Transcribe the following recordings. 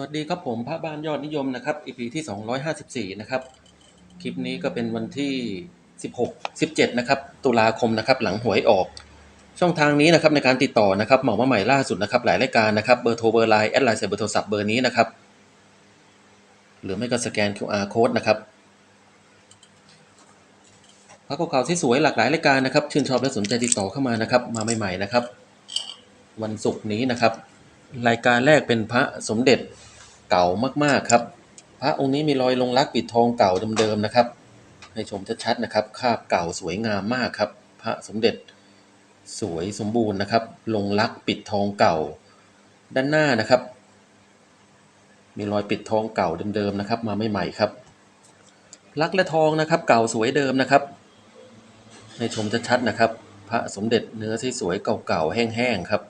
วัสดีครับผมพระบ้านยอดนิยมนะครับ EP ที่ 254 นะครับ คลิปนี้ก็เป็นวันที่ 16 17 นะครับ ตุลาคมนะครับ หลังหวยออก ช่องทางนี้นะครับในการติดต่อนะครับเหมามาใหม่ล่าสุดนะครับ หลายรายการนะครับ เบอร์โทรเบอร์ไลน์แอดไลน์ใส่เบอร์โทรศัพท์เบอร์นี้นะครับ หรือไม่ก็สแกน QR code นะครับพระเก่าที่สวยหลากหลายรายการนะครับ ชื่นชอบและสนใจติดต่อเข้ามานะครับ มาใหม่ๆนะครับ วันศุกร์นี้นะครับ รายการแรกเป็นพระสมเด็จ เก่ามากๆครับ พระองค์นี้มีรอยลงรักปิดทองเก่าเดิมๆนะครับ ให้ชมชัดๆนะครับคาบเก่าสวยงามมากครับ พระสมเด็จสวยสมบูรณ์นะครับ ลงรักปิดทองเก่า ด้านหน้านะครับ มีรอยปิดทองเก่าเดิมๆนะครับ มาใหม่ๆครับ รักและทองนะครับ เก่าสวยเดิมนะครับ ให้ชมชัดๆนะครับ พระสมเด็จเนื้อที่สวยเก่าๆแห้งๆครับ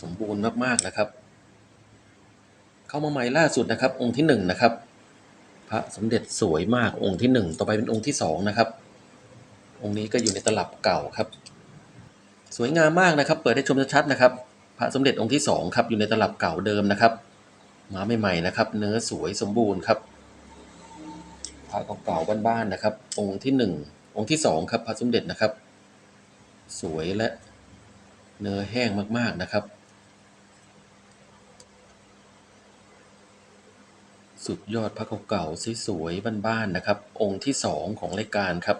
สมบูรณ์มากๆนะครับ เข้ามาใหม่ล่าสุดนะครับ องค์ที่หนึ่งนะครับ พระสมเด็จสวยมากองค์ที่หนึ่งต่อไปเป็นองค์ที่สองนะครับ องค์นี้ก็อยู่ในตลับเก่าครับ สวยงามมากนะครับ เปิดให้ชมชัดๆนะครับ พระสมเด็จองค์ที่สองครับอยู่ในตลับเก่าเดิมนะครับ มาใหม่ๆนะครับ เนื้อสวยสมบูรณ์ครับพระเก่าๆบ้านๆนะครับ องค์ที่หนึ่งองค์ที่สองครับพระสมเด็จนะครับ สวยและเนื้อแห้งมากๆนะครับ สุดยอดพระเก่าๆสวยๆบ้านๆนะครับ องค์ที่สองของรายการครับ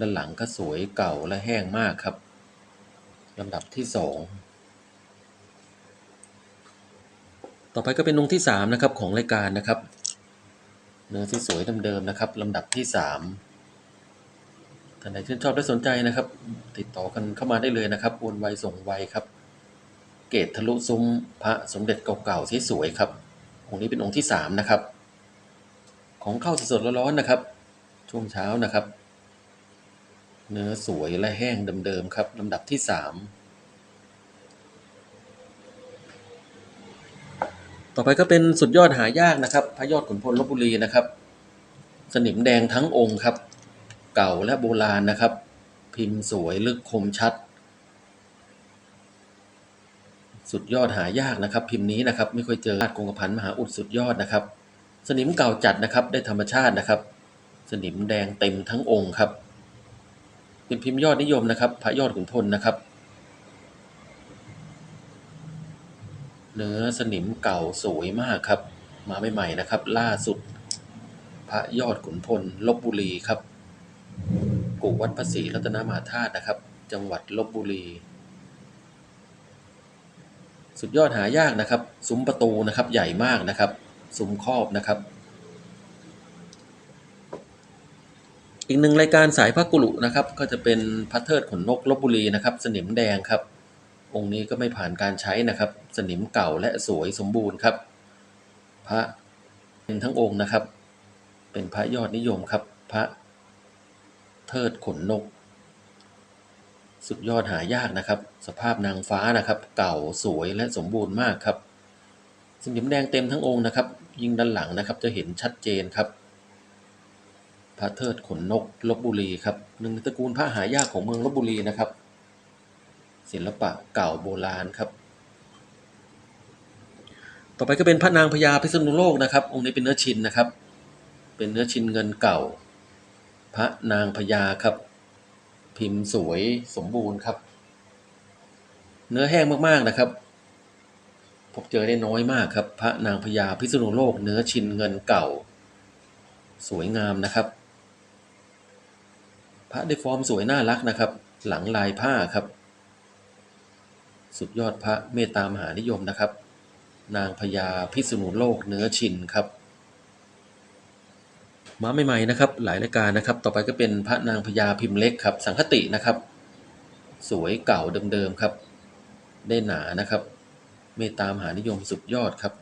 ด้านหลังก็สวยเก่าและแห้งมากครับลำดับที่สองต่อไปก็เป็นองค์ที่สามนะครับของรายการนะครับ เนื้อที่สวยเดิมๆนะครับลำดับที่สามท่านใดชื่นชอบและสนใจนะครับ ติดต่อกันเข้ามาได้เลยนะครับโอนไวส่งไวครับ เกตทะลุซุ้มพระสมเด็จเก่าๆสวยๆครับ องค์นี้เป็นองค์ที่สามนะครับ ของเข้าสดๆร้อนๆนะครับ ช่วงเช้านะครับ เนื้อสวยและแห้งเดิมๆครับลำดับที่สามต่อไปก็เป็นสุดยอดหายากนะครับ พระยอดขุนพลลบบุรีนะครับ สนิมแดงทั้งองค์ครับ เก่าและโบราณนะครับ พิมพ์สวยลึกคมชัด สุดยอดหายากนะครับ พิมพ์นี้นะครับไม่ค่อยเจอราชกงกระพันมหาอุดสุดยอดนะครับ สนิมเก่าจัดนะครับ ได้ธรรมชาตินะครับ สนิมแดงเต็มทั้งองค์ครับ เป็นพิมพ์ยอดนิยมนะครับ พระยอดขุนพลนะครับเนื้อสนิมเก่าสวยมากครับ มาใหม่ๆนะครับ ล่าสุด พระยอดขุนพลลบบุรีครับกู่วัดพระศรีรัตนมหาธาตุนะครับ จังหวัดลบบุรี สุดยอดหายากนะครับ ซุ้มประตูนะครับใหญ่มากนะครับ ซุ้มครอบนะครับ อีกหนึ่งรายการสายพระกุลุนะครับ ก็จะเป็นพระเทิดขนนกลบบุรีนะครับ สนิมแดงครับ องค์นี้ก็ไม่ผ่านการใช้นะครับ สนิมเก่าและสวยสมบูรณ์ครับ พระเป็นทั้งองค์นะครับ เป็นพระยอดนิยมครับ พระเทิดขนนก สุดยอดหายากนะครับ สภาพนางฟ้านะครับ เก่าสวยและสมบูรณ์มากครับสนิมแดงเต็มทั้งองค์นะครับ ยิ่งด้านหลังนะครับจะเห็นชัดเจนครับพระเทิดขนนกลบบุรีครับหนึ่งในตระกูลพระหายากของเมืองลบบุรีนะครับ ศิลปะเก่าโบราณครับ ต่อไปก็เป็นพระนางพญาพิษณุโลกนะครับ องค์นี้เป็นเนื้อชินนะครับ เป็นเนื้อชินเงินเก่า พระนางพญาครับ พิมพ์สวยสมบูรณ์ครับ เนื้อแห้งมากๆนะครับ พบเจอได้น้อยมากครับ พระนางพญาพิษณุโลกเนื้อชินเงินเก่า สวยงามนะครับ พระได้ฟอร์มสวยน่ารักนะครับ หลังลายผ้าครับ สุดยอดพระเมตตามหานิยมนะครับ นางพญาพิษณุโลกเนื้อชินครับ มาใหม่ๆนะครับ หลายรายการนะครับ ต่อไปก็เป็นพระนางพญาพิมพ์เล็กครับ สังคตินะครับ สวยเก่าเดิมๆครับ ได้หนานะครับ เมตตามหานิยมสุดยอดครับ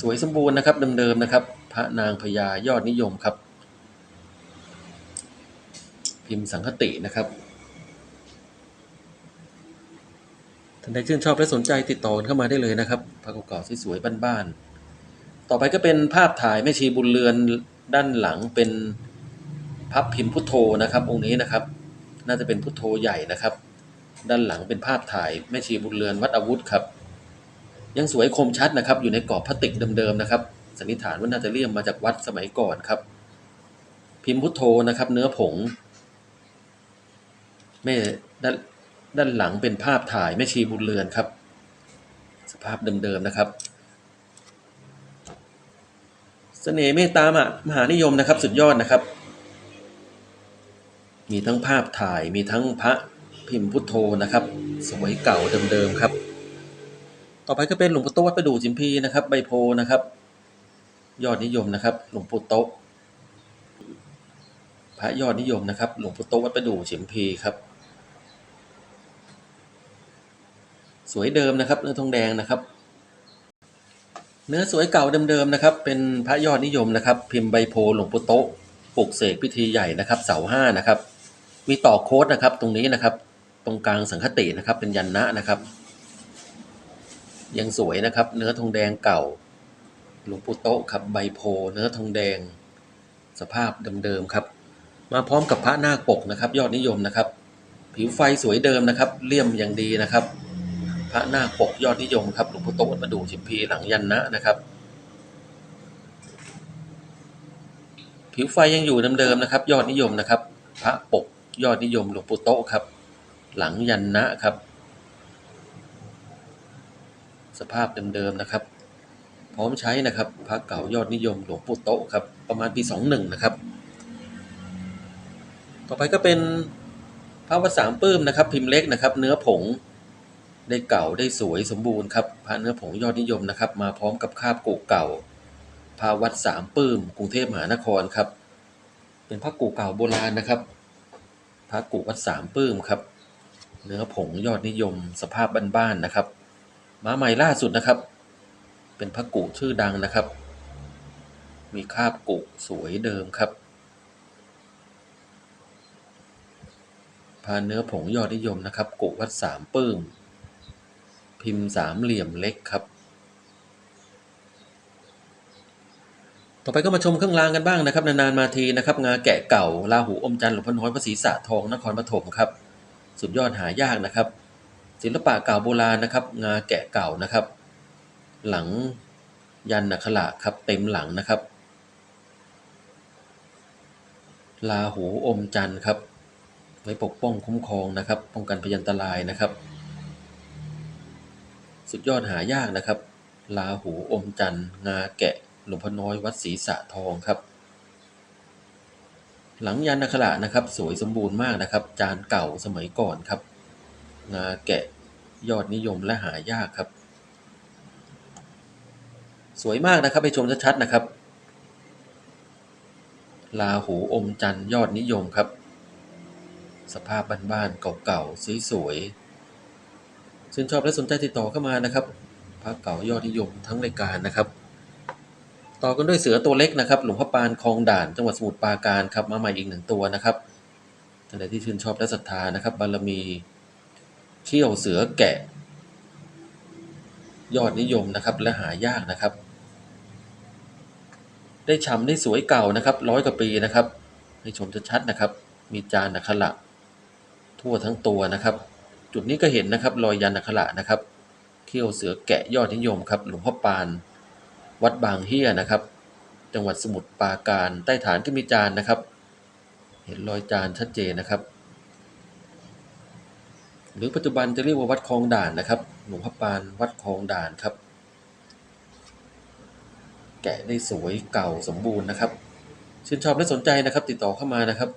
สวยสมบูรณ์นะครับเดิมๆนะครับ พระนางพญายอดนิยมครับ พิมพ์สังคตินะครับ ท่านใดชื่นชอบและสนใจติดต่อเข้ามาได้เลยนะครับพระเก่าๆสวยๆบ้านๆต่อไปก็เป็นภาพถ่ายแม่ชีบุญเรือนด้านหลังเป็นพับพิมพ์พุทโธนะครับ องค์นี้นะครับ น่าจะเป็นพุทโธใหญ่นะครับ ด้านหลังเป็นภาพถ่ายแม่ชีบุญเรือนวัดอาวุธครับ ยังสวยคมชัดนะครับ อยู่ในกรอบพลาสติกเดิมๆนะครับสันนิษฐานว่าน่าจะเลี่ยมมาจากวัดสมัยก่อนครับ พิมพ์พุทโธนะครับ เนื้อผงแม่ด้าน ด้านหลังเป็นภาพถ่ายแม่ชีบุญเรือนครับ สภาพเดิมๆนะครับเสน่ห์เมตตามมหานิยมนะครับ สุดยอดนะครับ มีทั้งภาพถ่ายมีทั้งพระพิมพ์พุทโธนะครับสวยเก่าเดิมๆครับ ต่อไปก็เป็นหลวงปู่โตะวัดประดู่จิมพีนะครับ ใบโพนะครับ ยอดนิยมนะครับ หลวงปู่โตะพระยอดนิยมนะครับ หลวงปู่โตะวัดประดู่จิมพีครับ สวยเดิมนะครับ เนื้อทองแดงนะครับ เนื้อสวยเก่าเดิมๆนะครับ เป็นพระยอดนิยมนะครับ พิมพ์ใบโพหลวงปู่โตะปลุกเสกพิธีใหญ่นะครับ เสาห้านะครับ มีต่อโค้ดนะครับ ตรงนี้นะครับ ตรงกลางสังคตินะครับ เป็นยันนะนะครับ ยังสวยนะครับ เนื้อทองแดงเก่าหลวงปู่โตะครับใบโพ เนื้อทองแดง สภาพเดิมๆครับ มาพร้อมกับพระนาคปกนะครับ ยอดนิยมนะครับ ผิวไฟสวยเดิมนะครับเลี่ยมอย่างดีนะครับ ระนาคปกยอดนิยมครับหลวงปู่โตวัดประดู่ชิมพีหลังยันนะนะครับ ผิวไฟยังอยู่เดิมๆนะครับ ยอดนิยมนะครับ พระปกยอดนิยมหลวงปู่โตครับ หลังยันนะครับ สภาพเดิมๆนะครับ พร้อมใช้นะครับพระเก่ายอดนิยมหลวงปู่โตครับ ประมาณปี21นะครับ ต่อไปก็เป็นพระวัดสามปื้มนะครับ พิมพ์เล็กนะครับ เนื้อผง ได้เก่าได้สวยสมบูรณ์ครับพระเนื้อผงยอดนิยมนะครับ มาพร้อมกับคาบกูเก่าพระวัดสามปื้มกรุงเทพมหานครครับ เป็นพระกูเก่าโบราณนะครับพระกูวัดสามปื้มครับ เนื้อผงยอดนิยม สภาพบ้านๆนะครับมาใหม่ล่าสุดนะครับ เป็นพระกูชื่อดังนะครับ มีคาบกุสวยเดิมครับพาเนื้อผงยอดนิยมนะครับกุวัดสามปื้ม พิมพ์สามเหลี่ยมเล็กครับ ต่อไปก็มาชมเครื่องรางกันบ้างนะครับ นานๆมาทีนะครับ งาแกะเก่าลาหูอมจันทร์หลวงพ่อน้อยพระศรีสะทองนครปฐมครับ สุดยอดหายากนะครับ ศิลปะเก่าโบราณนะครับ งาแกะเก่านะครับ หลังยันนักขละครับ เต็มหลังนะครับลาหูอมจันทร์ครับ ไว้ปกป้องคุ้มครองนะครับ ป้องกันพยันตรายนะครับ สุดยอดหายากนะครับ ลาหูอมจันทร์งาแกะ หลวงพ่อน้อยวัดศรีสะทองครับ หลังยันนักขละนะครับ สวยสมบูรณ์มากนะครับ จานเก่าสมัยก่อนครับ งาแกะยอดนิยมและหายากครับ สวยมากนะครับไปชมชัดๆนะครับ ลาหูอมจันทร์ยอดนิยมครับ สภาพบ้านๆเก่าๆสวยๆ ชื่นชอบและสนใจติดต่อเข้ามานะครับพระเก่ายอดนิยมทั้งรายการนะครับ ต่อกันด้วยเสือตัวเล็กนะครับ หลวงพ่อปานคลองด่านจังหวัดสมุทรปราการครับมาใหม่อีกหนึ่งตัวนะครับท่านใดที่ชื่นชอบและศรัทธานะครับ บารมีเขี้ยวเสือแกะ ยอดนิยมนะครับ และหายากนะครับ ได้ฉ่ำได้สวยเก่านะครับร้อยกว่าปีนะครับ ให้ชมชัดๆนะครับ มีจานนักขละทั่วทั้งตัวนะครับ จุดนี้ก็เห็นนะครับรอยยันนักขละนะครับเขี้ยวเสือแกะยอดนิยมครับหลวงพ่อปาน วัดบางเฮียนะครับ จังหวัดสมุทรปราการใต้ฐานก็มีจานนะครับ เห็นรอยจานชัดเจนนะครับ หรือปัจจุบันจะเรียกว่าวัดคลองด่านนะครับ หลวงพ่อปานวัดคลองด่านครับ แกะได้สวยเก่าสมบูรณ์นะครับชื่นชอบและสนใจนะครับ ติดต่อเข้ามานะครับ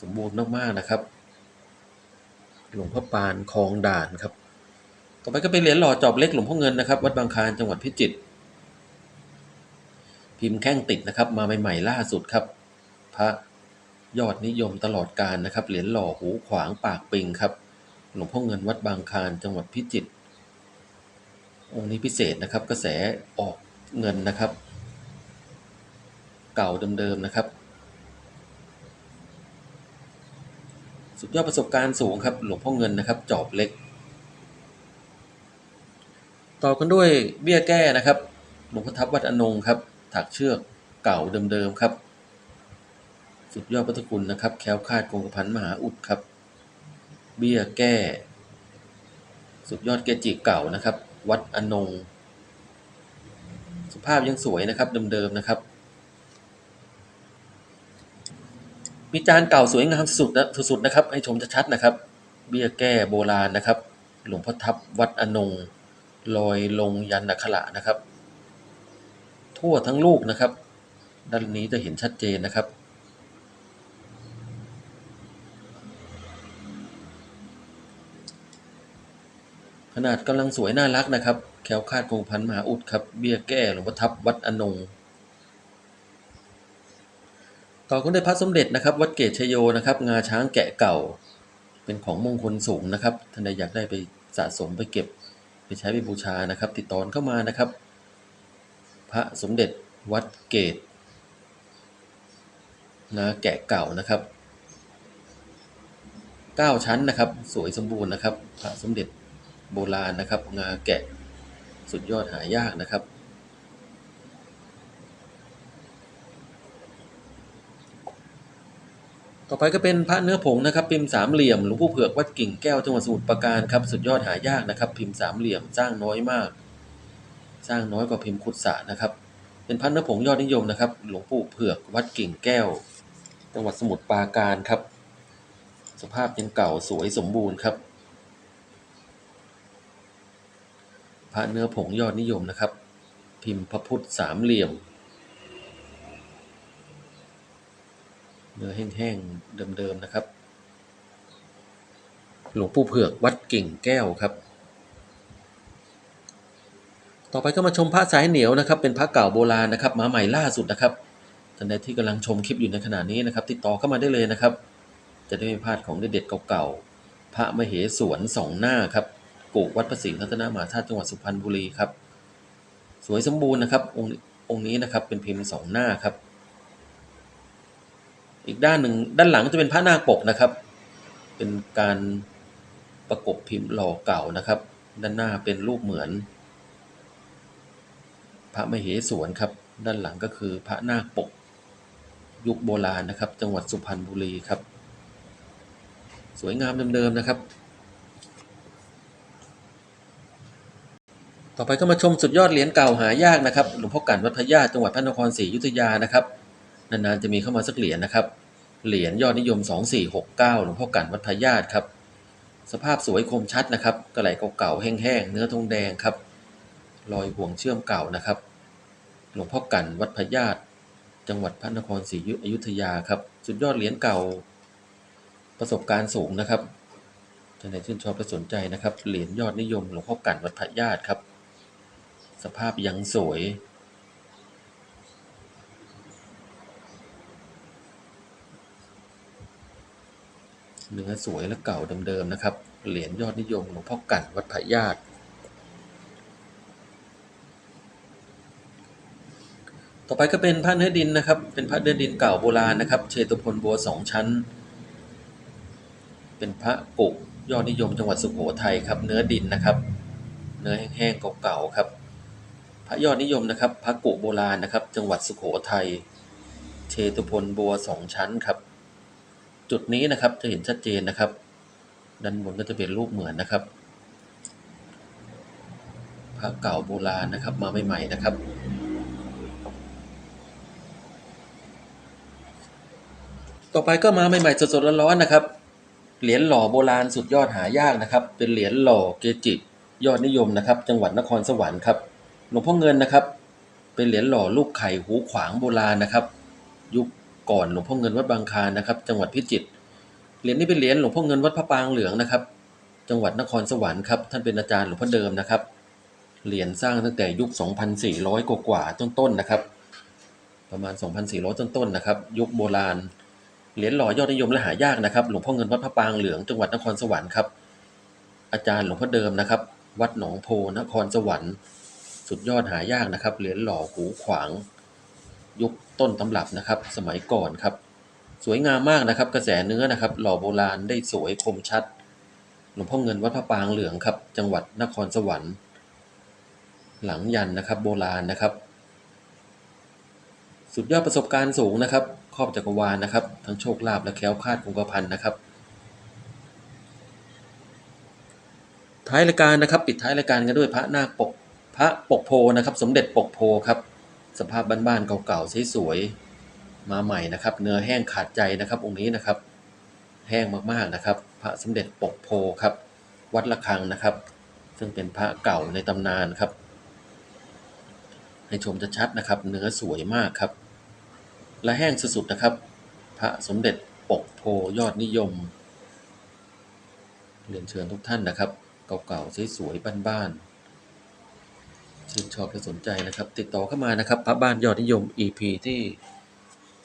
สมบูรณ์มากๆนะครับ หลวงพ่อปานคลองด่านครับ ต่อไปก็เป็นเหรียญหล่อจอบเล็กหลวงพ่อเงินนะครับ วัดบางคลานจังหวัดพิจิตร พิมพ์แข้งติดนะครับ มาใหม่ๆล่าสุดครับ พระยอดนิยมตลอดการนะครับ เหรียญหล่อหูขวางปากปิงครับ หลวงพ่อเงินวัดบางคลานจังหวัดพิจิตร องค์นี้พิเศษนะครับ กระแสออกเงินนะครับ เก่าเดิมๆนะครับ สุดยอดประสบการณ์สูงครับหลวงพ่อเงินนะครับ จอบเล็ก ต่อกันด้วยเบี้ยแก้นะครับ หลวงพ่อทับวัดอนงครับ ถักเชือกเก่าเดิมๆครับ สุดยอดพุทธคุณนะครับ แคล้วคลาดคงกระพันมหาอุดครับ เบี้ยแก้ สุดยอดเกจิเก่านะครับ วัดอนง สภาพยังสวยนะครับเดิมๆนะครับ มีจานเก่าสวยงามสุดนะสุดๆนะครับ ให้ชมชัดๆนะครับ เบี้ยแก้โบราณนะครับ หลวงพ่อทับวัดอนงลอยลงยันนักขละนะครับ ทั่วทั้งลูกนะครับ ด้านนี้จะเห็นชัดเจนนะครับขนาดกำลังสวยน่ารักนะครับแควคาดคงกระพันมหาอุดครับ เบี้ยแก้หลวงพ่อทับวัดอนง ต่อกันด้วยพระสมเด็จนะครับ วัดเกตชโยนะครับ งาช้างแกะเก่า เป็นของมงคลสูงนะครับท่านใดอยากได้ไปสะสมไปเก็บ ไปใช้ไปบูชานะครับ ติดต่อเข้ามานะครับ พระสมเด็จวัดเกตงาแกะเก่านะครับเก้าชั้นนะครับ สวยสมบูรณ์นะครับ พระสมเด็จโบราณนะครับ งาแกะสุดยอดหายากนะครับ ต่อไปก็เป็นพระเนื้อผงนะครับพิมพ์สามเหลี่ยมหลวงปู่เผือกวัดกิ่งแก้วจังหวัดสมุทรปราการครับสุดยอดหายากนะครับ พิมพ์สามเหลี่ยมสร้างน้อยมาก สร้างน้อยกว่าพิมพ์ขุดสะนะครับ เป็นพระเนื้อผงยอดนิยมนะครับ หลวงปู่เผือกวัดกิ่งแก้ว จังหวัดสมุทรปราการครับ สภาพยังเก่าสวยสมบูรณ์ครับพระเนื้อผงยอดนิยมนะครับ พิมพ์พระพุทธสามเหลี่ยม เนื้อแห้งๆเดิมๆนะครับ หลวงปู่เผือกวัดกิ่งแก้วครับ ต่อไปก็มาชมพระสายเหนียวนะครับ เป็นพระเก่าโบราณนะครับมาใหม่ล่าสุดนะครับท่านใดที่กำลังชมคลิปอยู่ในขณะนี้นะครับ ติดต่อเข้ามาได้เลยนะครับ จะได้ไม่พลาดของเด็ดๆเก่าๆพระมเหสวนสองหน้าครับกูวัดประสิทธิ์รัตนมหาธาตุจังหวัดสุพรรณบุรีครับ สวยสมบูรณ์นะครับองค์องค์นี้นะครับเป็นพิมพ์สองหน้าครับ อีกด้านหนึ่งด้านหลังจะเป็นพระนาคปกนะครับ เป็นการประกบพิมพ์หล่อเก่านะครับ ด้านหน้าเป็นรูปเหมือน พระมเหสวนครับ ด้านหลังก็คือพระนาคปก ยุคโบราณนะครับ จังหวัดสุพรรณบุรีครับ สวยงามเดิมๆนะครับ ต่อไปก็มาชมสุดยอดเหรียญเก่าหายากนะครับหลวงพ่อกันวัดพระญาติจังหวัดพระนครศรีอยุธยานะครับ นานๆจะมีเข้ามาสักเหรียญนะครับ เหรียญยอดนิยม 2469หลวงพ่อกันวัดพญาตครับ สภาพสวยคมชัดนะครับกระไหลเก่าๆแห้งๆเนื้อทองแดงครับรอยห่วงเชื่อมเก่านะครับ หลวงพ่อกันวัดพญาติจังหวัดพระนครศรีอยุธยาครับ สุดยอดเหรียญเก่า ประสบการณ์สูงนะครับท่านใดชื่นชอบและสนใจนะครับ เหรียญยอดนิยมหลวงพ่อกันวัดพระญาติครับ สภาพยังสวย เนื้อสวยและเก่าเดิมๆนะครับ เหรียญยอดนิยมหลวงพ่อกันวัดพระญาติ ต่อไปก็เป็นพระเนื้อดินนะครับ เป็นพระเนื้อดินเก่าโบราณนะครับ เชตุพนบัวสองชั้น เป็นพระกุยอดนิยมจังหวัดสุโขทัยครับ เนื้อดินนะครับ เนื้อแห้งๆเก่าๆครับ พระยอดนิยมนะครับ พระกุโบราณนะครับ จังหวัดสุโขทัย เชตุพนบัวสองชั้นครับ จุดนี้นะครับจะเห็นชัดเจนนะครับ ด้านบนก็จะเป็นรูปเหมือนนะครับพระเก่าโบราณนะครับ มาใหม่ๆนะครับต่อไปก็มาใหม่ๆสดๆร้อนๆนะครับ เหรียญหล่อโบราณสุดยอดหายากนะครับ เป็นเหรียญหล่อเกจิยอดนิยมนะครับ จังหวัดนครสวรรค์ครับ หลวงพ่อเงินนะครับ เป็นเหรียญหล่อรูปไข่หูขวางโบราณนะครับ ยุค ก่อนหลวงพ่อเงินวัดบางคานะครับ จังหวัดพิจิตรเหรียญนี้เป็นเหรียญหลวงพ่อเงินวัดพระปางเหลืองนะครับ จังหวัดนครสวรรค์ครับท่านเป็นอาจารย์หลวงพ่อเดิมนะครับเหรียญสร้างตั้งแต่ยุค 2,400 กว่ากว่าต้นๆนะครับ ประมาณ 2,400 ต้นๆนะครับ ยุคโบราณ เหรียญหล่อยอดนิยมและหายากนะครับ หลวงพ่อเงินวัดพระปางเหลืองจังหวัดนครสวรรค์ครับ อาจารย์หลวงพ่อเดิมนะครับ วัดหนองโพนครสวรรค์ สุดยอดหายากนะครับ เหรียญหล่อหูขวาง ยุคต้นตำรับนะครับ สมัยก่อนครับ สวยงามมากนะครับ กระแสเนื้อนะครับ หล่อโบราณได้สวยคมชัด หลวงพ่อเงินวัดพระปางเหลืองครับ จังหวัดนครสวรรค์ หลังยันนะครับ โบราณนะครับ สุดยอดประสบการณ์สูงนะครับครอบจักรวาลนะครับ ทั้งโชคลาภและแคล้วคลาดคงกระพันนะครับท้ายรายการนะครับ ปิดท้ายรายการกันด้วยพระนาคปกพระปกโพนะครับ สมเด็จปกโพครับ สภาพบ้านๆเก่าๆสวยๆมาใหม่นะครับ เนื้อแห้งขาดใจนะครับ องค์นี้นะครับ แห้งมากๆนะครับ พระสมเด็จปกโพครับ วัดระฆังนะครับ ซึ่งเป็นพระเก่าในตำนานครับ ให้ชมชัดๆนะครับ เนื้อสวยมากครับ และแห้งสุดๆนะครับ พระสมเด็จปกโพยอดนิยมเรียนเชิญทุกท่านนะครับ เก่าๆสวยๆบ้านๆ ชื่นชอบและสนใจนะครับ ติดต่อเข้ามานะครับพระบ้านยอดนิยม EP ที่